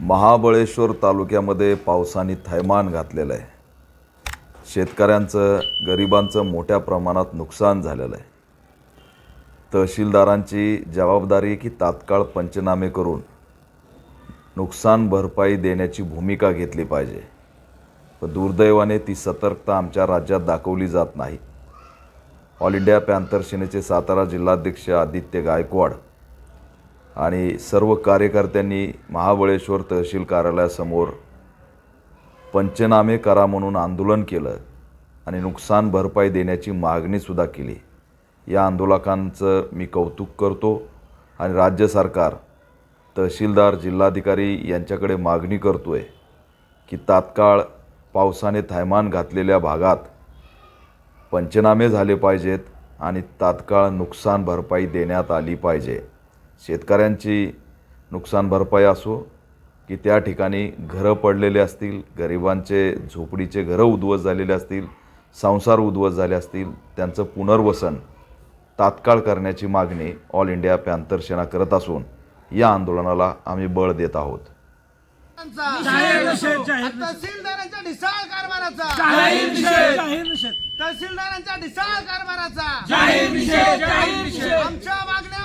महाबळेश्वर तालुक्यामध्ये पावसाने थैमान घातलेलं आहे. शेतकऱ्यांचं गरिबांचं मोठ्या प्रमाणात नुकसान झालेलं आहे. तहसीलदारांची जबाबदारी की तात्काळ पंचनामे करून नुकसान भरपाई देण्याची भूमिका घेतली पाहिजे. पण दुर्दैवाने ती सतर्कता आमच्या राज्यात दाखवली जात नाही. ऑल इंडिया पॅन्थर सेनेचे सातारा जिल्हाध्यक्ष आदित्य गायकवाड आणि सर्व कार्यकर्त्यांनी महाबळेश्वर तहसील कार्यालयासमोर पंचनामे करा म्हणून आंदोलन केलं आणि नुकसान भरपाई देण्याची मागणीसुद्धा केली. या आंदोलकांचं मी कौतुक करतो आणि राज्य सरकार तहसीलदार जिल्हाधिकारी यांच्याकडे मागणी करतो आहे की तात्काळ पावसाने थैमान घातलेल्या भागात पंचनामे झाले पाहिजेत आणि तात्काळ नुकसान भरपाई देण्यात आली पाहिजे. शेतकऱ्यांची नुकसान भरपाई असो की त्या ठिकाणी घरं पडलेले असतील गरिबांचे झोपडीचे घरं उद्ध्वस्त झालेले असतील संसार उद्ध्वस्त झाले असतील त्यांचं पुनर्वसन तात्काळ करण्याची मागणी ऑल इंडिया पॅन्थर सेना करत असून या आंदोलनाला आम्ही बळ देत आहोत. तहसीलदारांच्या ढिसाळ कारभाराचा. जाहीर निषेध जाहीर निषेध तहसीलदारांच्या ढिसाळ कारभाराचा जाहीर निषेध जाहीर निषेध आमच्या मागण्या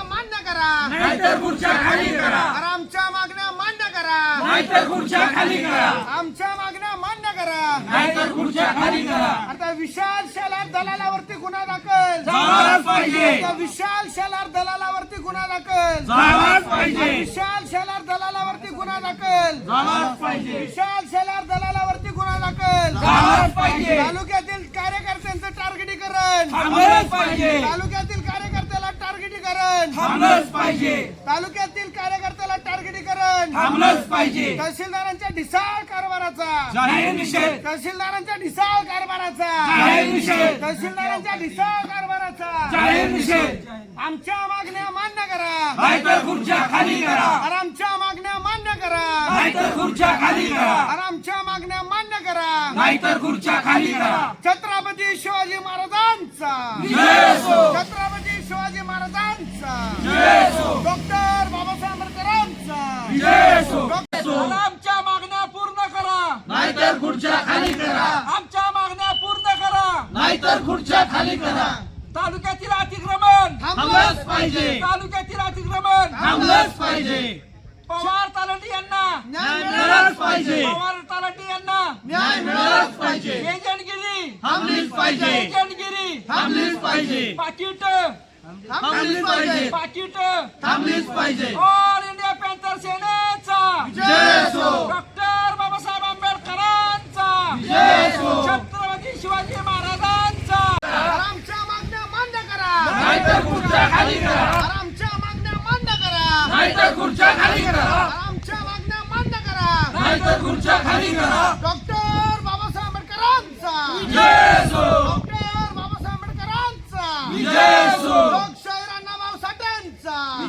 करा. नाहीतर खुर्च्या खाली करा. आमच्या मागण्या मान्य करा. नाहीतर खुर्च्या खाली करा. आमच्या मागण्या मान्य करा. नाहीतर खुर्च्या खाली करा. आता विशाल शेलार दलालावरती गुन्हा दाखल. झालाच पाहिजे. आता विशाल शेलार दलालावरती गुन्हा दाखल. झालाच पाहिजे. विशाल शेलार दलालावरती गुन्हा दाखल. झालाच पाहिजे. विशाल शेलार दलालावरती गुन्हा दाखल. झालाच पाहिजे. तालुक्यातील कार्यकर्त्यांचं टार्गेटीकरण थांबलंच पाहिजे. तालुक्यातील कार्यकर्त्याला टार्गेटीकरण थांबलंच पाहिजे. तालुक्यातील कार्यकर्त्याला टार्गेटीकरण. थांबलंच पाहिजे. तहसीलदारांच्या ढिसाळ कारभाराचा. जाहीर निषेध. तहसीलदारांच्या ढिसाळ कारभाराचा. जाहीर निषेध. तहसीलदारांच्या ढिसाळ कारभाराचा. जाहीर निषेध. आमच्या मागण्या मान्य करा. नाहीतर खुर्च्या खाली करा. अरे आमच्या मागण्या मान्य करा. नाहीतर खुर्च्या खाली करा. अरे आमच्या मागण्या मान्य करा. नाहीतर खुर्च्या खाली करा. छत्रपती शिवाजी महाराजांचा. जय असो. छत्रपती शिवाजी महाराजांचा. जय असो डॉक्टर बाबासाहेब आंबेडकरांचा जय असो आमच्या मागण्या पूर्ण करा नाहीतर खुर्च्या खाली करा आमच्या मागण्या पूर्ण नाहीतर खुर्च्या खाली करा. तालुक्यातील अतिक्रमण. थांबलंच पाहिजे. तालुक्यातील अतिक्रमण. थांबलंच पाहिजे. पवार तालटी यांना. न्याय मिळालाच पाहिजे. पवार तालटी यांना. न्याय मिळालाच पाहिजे. एजंटगिरी थांबलीच पाहिजे. एजंटगिरी थांबलीच पाहिजे. पाकिट. थांबलीच पाहिजे. पाकिट. थांबलीच पाहिजे. না